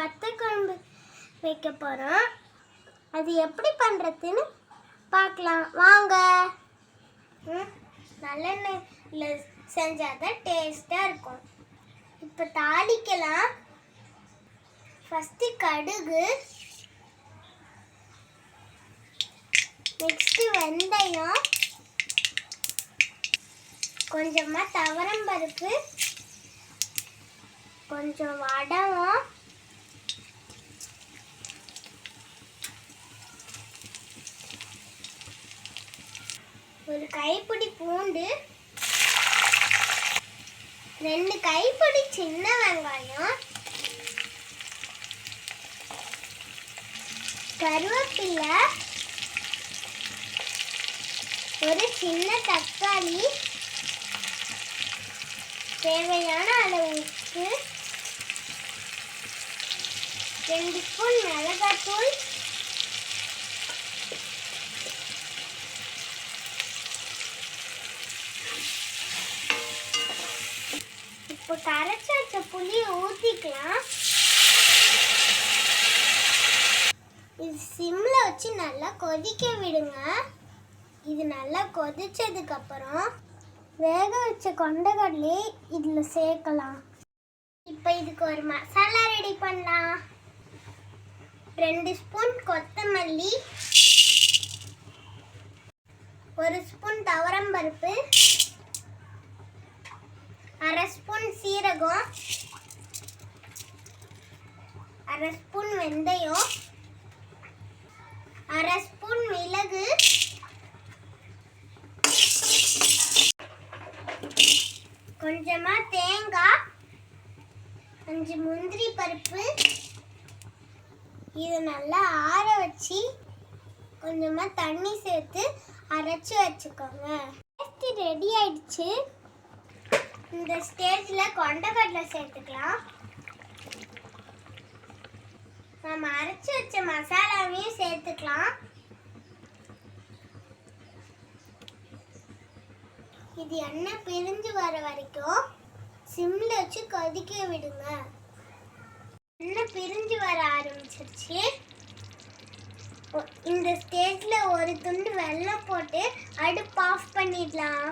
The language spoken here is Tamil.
வத்த குழம்பு வைக்க போகிறோம் அது எப்படி பண்ணுறதுன்னு பார்க்கலாம். வாங்க. நல்லெண்ணெயில் செஞ்சால் தான் டேஸ்ட்டாக இருக்கும். இப்போ தாளிக்கலாம். ஃபஸ்ட்டு கடுகு. நெக்ஸ்ட்டு வெந்தயம். கொஞ்சமாக தவரம்பருப்பு கொஞ்சம் வடகம். ஒரு கைப்பிடி பூண்டு ரெண்டு கைப்பிடி சின்ன வெங்காயம் கருவேப்பிலை ஒரு சின்ன தக்காளி தேவையான அளவு உப்பு ரெண்டு ஸ்பூன் மிளகாத்தூள் கரைச்சி வச்ச புளியை ஊற்றிக்கலாம் இது சிம்மில் வச்சு நல்லா கொதிக்க விடுங்க. இது நல்லா கொதிச்சதுக்கப்புறம் வேக வச்ச கொண்டக்கடலையை இதில் சேர்க்கலாம். இப்போ இதுக்கு ஒரு மசாலா ரெடி பண்ணலாம். ரெண்டு ஸ்பூன் கொத்தமல்லி. ஒரு ஸ்பூன் துவரம் பருப்பு அரை ஸ்பூன் சீரகம் அரை ஸ்பூன் வெந்தயம் அரை ஸ்பூன் மிளகு கொஞ்சமா தேங்காய் அஞ்சு முந்திரி பருப்பு. இது நல்லா ஆற வச்சு கொஞ்சமா தண்ணி சேர்த்து அரைச்சி வச்சுக்கோங்க. ரெடி ஆயிடுச்சு. இந்த ஸ்டேஜில் கொண்டக்கடலை சேர்த்துக்கலாம். நம்ம அரைச்சி வச்ச மசாலாவையும் சேர்த்துக்கலாம். இது எண்ணெய் பிரிஞ்சு வர வரைக்கும் சிம்மில் வச்சு கொதிக்க விடுங்க. எண்ணெய் பிரிஞ்சு வர ஆரம்பிச்சிருச்சு. இந்த ஸ்டேஜில் ஒரு துண்டு வெல்லம் போட்டு அடுப்பு ஆஃப் பண்ணிடலாம்.